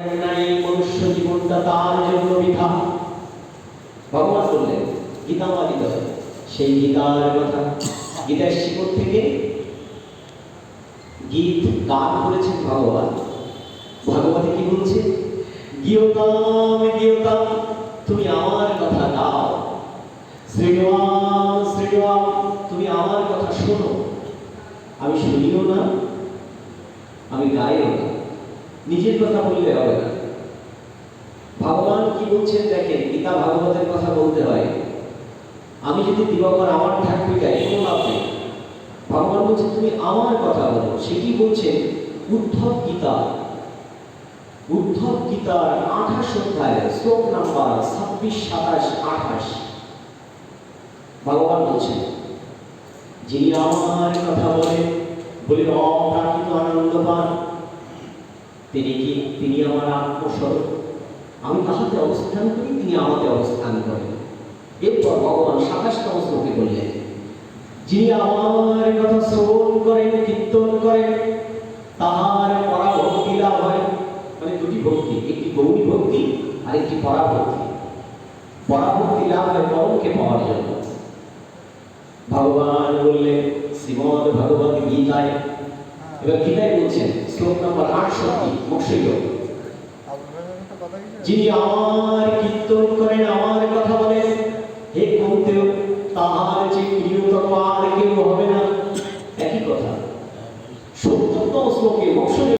মনুষ্য জীবনটা তার জন্য বৃথা। ভগবান বললেন, গীতা মালিত সেই গীতার কথা। গীতার শিকড় থেকে গীত গান করেছেন ভগবান। ভগবতী কি বলছে? গিয়তাম গিয়তাম তুমি আমার কথা গাও। শ্রীরাম শ্রীরাম, তুমি আমার কথা শোনো। আমি শুনিও না, আমি গাইও না। নিজের কথা বললে হবে না। ভগবান কি বলছেন দেখেন গীতা ভাগবতের কথা বলতে হয়। আমি যদি দিবাকর আমার ঠাকুর গাই কোনো লাভ নেই। ভগবান বলছে, তুমি আমার কথা বলো। সে কি বলছে? উদ্ধব গীতা। উদ্ধব গীতার আঠাশ অধ্যায়, শ্লোক নাম্বার ছাব্বিশ, সাতাশ, আঠাশ। ভগবান বলছেন যিনি আমার কথা বলে বলে অপ্রাকৃত আনন্দ পান। তিনি কি, তিনি আমার আত্মস্বরূপ? আমি তাহাতে অবস্থান করি, তিনি আমাকে অবস্থান করেন। এরপর ভগবান সাতাশতম শ্লোকে বললেন, যিনি আমার কথা শ্রবণ করেন, কীর্তন করেন, তাহার পরাভক্তি লাভ হয়। মানে দুটি ভক্তি, একটি গৌরী ভক্তি আর একটি পরাভক্তি। পরাভক্তি লাভ হয় পরমকে পাওয়ার জন্য। ভগবান বললেন, শ্রীমদ ভগবত গীতায় এবার গীতায় বলছেন, শ্লোক নম্বর আটষট্টি মক্ষিক যিনি আমার কীর্তন করেন, আমার কথা বলেন, হে কৌতেও তাহার যে প্রিয়তম আর কেউ হবে না। একই কথা। সত্তরতম শ্লোকে মৎস্য